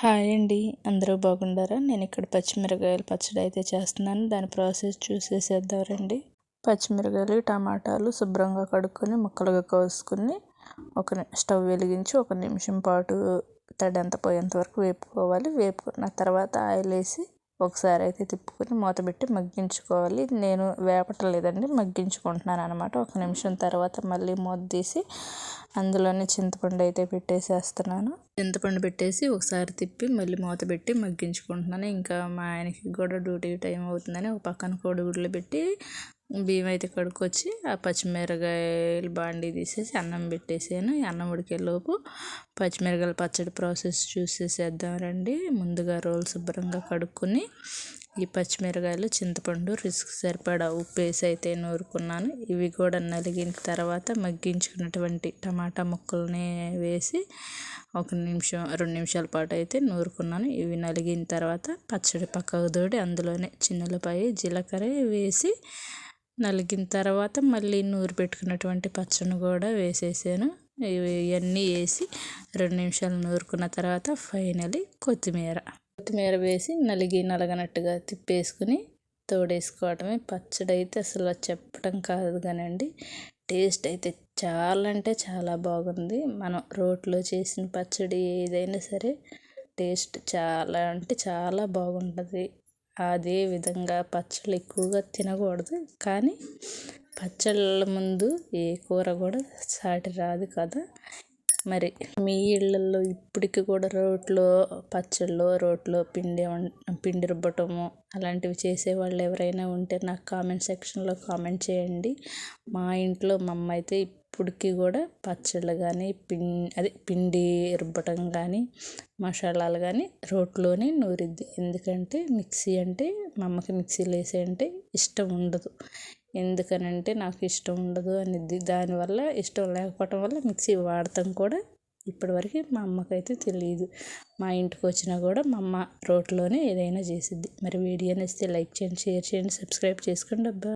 Hi అండి. అందరూ బాగుండారా? నేను ఇక్కడ పచ్చిమిరకాయలు పచ్చడి అయితే చేస్తున్నాను. దాని ప్రాసెస్ చూసేసేద్దాం రండి. పచ్చిమిరకాయలు టమాటాలు శుభ్రంగా కడుక్కొని ముక్కలుగా కోసుకొని ఒక స్టవ్ వెలిగించి ఒక నిమిషం పాటు తడంత పోయేంత వరకు వేపుకోవాలి. వేపుకున్న తర్వాత ఆయిల్ వేసి ఒకసారి అయితే తిప్పుకొని మూత పెట్టి మగ్గించుకోవాలి. నేను వేపటం లేదండి మగ్గించుకుంటున్నాను అనమాట ఒక నిమిషం తర్వాత మళ్ళీ మూత తీసి అందులోనే చింతపండు అయితే పెట్టేసేస్తున్నాను. చింతపండు పెట్టేసి ఒకసారి తిప్పి మళ్ళీ మూత పెట్టి మగ్గించుకుంటున్నాను. ఇంకా మా ఆయనకి కూడా డ్యూటీ టైం అవుతుందని ఒక పక్కన కోడిగుడ్లు పెట్టి బియ్యం అయితే కడుక్కొచ్చి ఆ పచ్చిమిరకాయలు బాండీ తీసేసి అన్నం పెట్టేసాను. అన్నం ఉడికేలోపు పచ్చిమిరకాయల పచ్చడి ప్రాసెస్ చూసేసేద్దాం రండి. ముందుగా రోల్ శుభ్రంగా కడుక్కొని ఈ పచ్చిమిరకాయలు చింతపండు రిస్క్ సరిపడా ఉప్పు వేసి అయితే నూరుకున్నాను. ఇవి కూడా నలిగిన తర్వాత మగ్గించుకున్నటువంటి టమాటా ముక్కల్ని వేసి ఒక నిమిషం రెండు నిమిషాల పాటు అయితే నూరుకున్నాను. ఇవి నలిగిన తర్వాత పచ్చడి పక్కకు తోడి అందులోనే చిన్నలపాయ జీలకర్ర వేసి నలిగిన తర్వాత మళ్ళీ నూరు పెట్టుకున్నటువంటి పచ్చడిని కూడా వేసేసాను. ఇవన్నీ వేసి రెండు నిమిషాలు నూరుకున్న తర్వాత ఫైనలీ కొత్తిమీర. కొత్తిమీర వేసి నలిగి నలగనట్టుగా తిప్పేసుకుని తోడేసుకోవటమే. పచ్చడి అయితే అసలు చెప్పడం కాదు కానండి. టేస్ట్ అయితే చాలా అంటే చాలా బాగుంది. మనం రోట్లో చేసిన పచ్చడి ఏదైనా సరే టేస్ట్ చాలా అంటే చాలా బాగుంటుంది. అదే విధంగా పచ్చళ్ళు ఎక్కువగా తినకూడదు. కానీ పచ్చళ్ళ ముందు ఏ కూర కూడా సాటి రాదు కదా. మరి మీ ఇళ్ళల్లో ఇప్పటికి కూడా రోట్లో పచ్చళ్ళు రోట్లో పిండి పిండి రుబ్బటము అలాంటివి చేసేవాళ్ళు ఎవరైనా ఉంటే నాకు కామెంట్ సెక్షన్లో కామెంట్ చేయండి. మా ఇంట్లో మా అమ్మ అయితే అప్పటికి కూడా పచ్చళ్ళు కానీ పిం అదే పిండి రుబ్బటం కానీ మసాలాలు కానీ రోట్లోనే నూరిద్ది. ఎందుకంటే మిక్సీ అంటే మా అమ్మకి మిక్సీలో వేసే అంటే ఇష్టం ఉండదు. ఎందుకనంటే నాకు ఇష్టం ఉండదు అనిద్ది. దానివల్ల ఇష్టం లేకపోవటం వల్ల మిక్సీ వాడటం కూడా ఇప్పటివరకు మా అమ్మకైతే తెలియదు మా ఇంటికి వచ్చినా కూడా మా అమ్మ రోట్లోనే ఏదైనా చేసిద్ది. మరి వీడియో నచ్చితే లైక్ చేయండి షేర్ చేయండి సబ్స్క్రైబ్ చేసుకోండి అబ్బా.